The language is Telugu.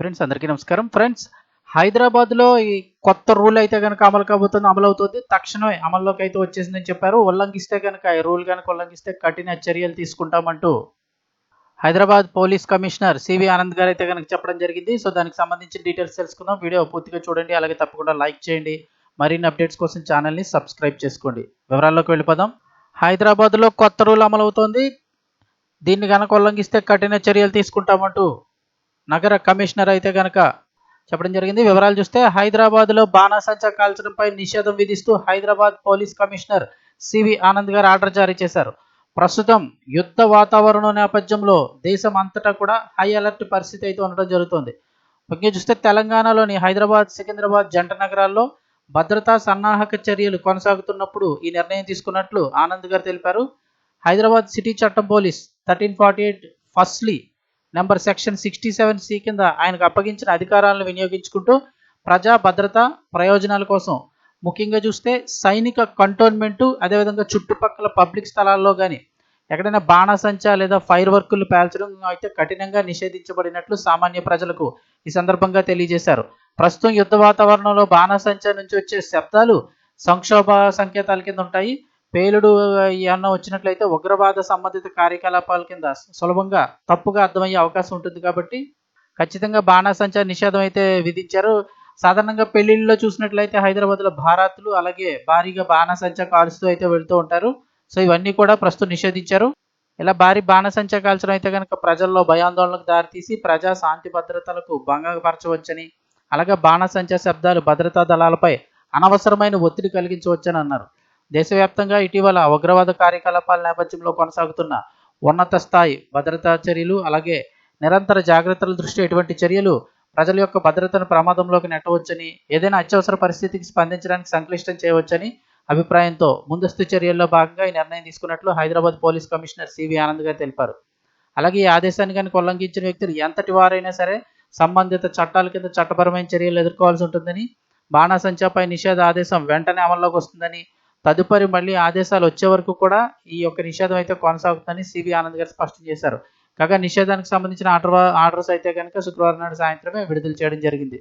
ఫ్రెండ్స్ అందరికీ నమస్కారం. ఫ్రెండ్స్ హైదరాబాద్లో ఈ కొత్త రూల్ అయితే కనుక అమలు కాబోతుంది అమలు అవుతుంది. తక్షణమే అమల్లోకి అయితే వచ్చేసిందని చెప్పారు. ఉల్లంఘిస్తే కనుక ఈ రూల్ కనుక ఉల్లంఘిస్తే కఠిన చర్యలు తీసుకుంటామంటూ Hyderabad police commissioner CV Anand గారు అయితే కనుక చెప్పడం జరిగింది. సో దానికి సంబంధించిన డీటెయిల్స్ తెలుసుకుందాం. వీడియో పూర్తిగా చూడండి. అలాగే తప్పకుండా లైక్ చేయండి. మరిన్ని అప్డేట్స్ కోసం ఛానల్ని సబ్స్క్రైబ్ చేసుకోండి. వివరాల్లోకి వెళ్ళిపోదాం. హైదరాబాద్లో కొత్త రూల్ అమలవుతోంది. దీన్ని కనుక ఉల్లంఘిస్తే కఠిన చర్యలు తీసుకుంటామంటూ నగర కమిషనర్ అయితే కనుక చెప్పడం జరిగింది. వివరాలు చూస్తే హైదరాబాద్లో బాణాసంచా కాల్చడంపై నిషేధం విధిస్తూ Hyderabad police commissioner CV Anand గారు ఆర్డర్ జారీ చేశారు. ప్రస్తుతం యుద్ధ వాతావరణం నేపథ్యంలో దేశం అంతటా కూడా హై అలర్ట్ పరిస్థితి అయితే ఉండడం జరుగుతుంది. ముఖ్యంగా చూస్తే తెలంగాణలోని హైదరాబాద్ సికింద్రాబాద్ జంట నగరాల్లో భద్రతా సన్నాహక చర్యలు కొనసాగుతున్నప్పుడు ఈ నిర్ణయం తీసుకున్నట్లు ఆనంద్ గారు తెలిపారు. హైదరాబాద్ సిటీ చట్టం police thirteen forty eight firstly number section sixty seven C కింద ఆయనకు అప్పగించిన అధికారాలను వినియోగించుకుంటూ ప్రజా భద్రత ప్రయోజనాల కోసం ముఖ్యంగా చూస్తే సైనిక కంటోన్మెంటు అదేవిధంగా చుట్టుపక్కల పబ్లిక్ స్థలాల్లో కానీ ఎక్కడైనా బాణసంచా లేదా ఫైర్ వర్కులు పేల్చడం అయితే కఠినంగా నిషేధించబడినట్లు సామాన్య ప్రజలకు ఈ సందర్భంగా తెలియజేశారు. ప్రస్తుతం యుద్ధ వాతావరణంలో బాణసంచా నుంచి వచ్చే శబ్దాలు సంక్షోభ సంకేతాల కింద ఉంటాయి. పేలుడు ఏమన్నా వచ్చినట్లయితే ఉగ్రవాద సంబంధిత కార్యకలాపాల కింద సులభంగా తప్పుగా అర్థమయ్యే అవకాశం ఉంటుంది కాబట్టి ఖచ్చితంగా బాణాసంచా నిషేధం అయితే విధించారు. సాధారణంగా పెళ్ళిళ్ళలో చూసినట్లయితే హైదరాబాద్లో భారత్లు అలాగే భారీగా బాణాసంచా కాల్స్తూ అయితే వెళ్తూ ఉంటారు. సో ఇవన్నీ కూడా ప్రస్తుతం నిషేధించారు. ఇలా భారీ బాణసంచా కాల్చడం అయితే కనుక ప్రజల్లో భయాందోళనకు దారితీసి ప్రజా శాంతి భద్రతలకు భంగపరచవచ్చని అలాగే బాణసంచా శబ్దాలు భద్రతా దళాలపై అనవసరమైన ఒత్తిడి కలిగించవచ్చని అన్నారు. దేశవ్యాప్తంగా ఇటీవల ఉగ్రవాద కార్యకలాపాల నేపథ్యంలో కొనసాగుతున్న ఉన్నత స్థాయి భద్రతా చర్యలు అలాగే నిరంతర జాగ్రత్తల దృష్టి ఎటువంటి చర్యలు ప్రజల యొక్క భద్రతను ప్రమాదంలోకి నెట్టవచ్చని ఏదైనా అత్యవసర పరిస్థితికి స్పందించడానికి సంక్లిష్టం చేయవచ్చని అభిప్రాయంతో ముందస్తు చర్యల్లో భాగంగా ఈ నిర్ణయం తీసుకున్నట్లు Hyderabad police commissioner CV Anand గారు తెలిపారు. అలాగే ఈ ఆదేశాన్ని కనుక ఉల్లంఘించిన వ్యక్తులు ఎంతటి వారైనా సరే సంబంధిత చట్టాల కింద చట్టపరమైన చర్యలు ఎదుర్కోవాల్సి ఉంటుందని బాణాసంచాపై నిషేధ ఆదేశం వెంటనే అమల్లోకి వస్తుందని తదుపరి మళ్ళీ ఆదేశాలు వచ్చే వరకు కూడా ఈ యొక్క నిషేధం అయితే కొనసాగుతుందని సివి ఆనంద్ గారు స్పష్టం చేశారు. కాగా నిషేధానికి సంబంధించిన ఆర్డర్ ఆర్డర్స్ అయితే కనుక శుక్రవారం నాడు సాయంత్రమే విడుదల చేయడం జరిగింది.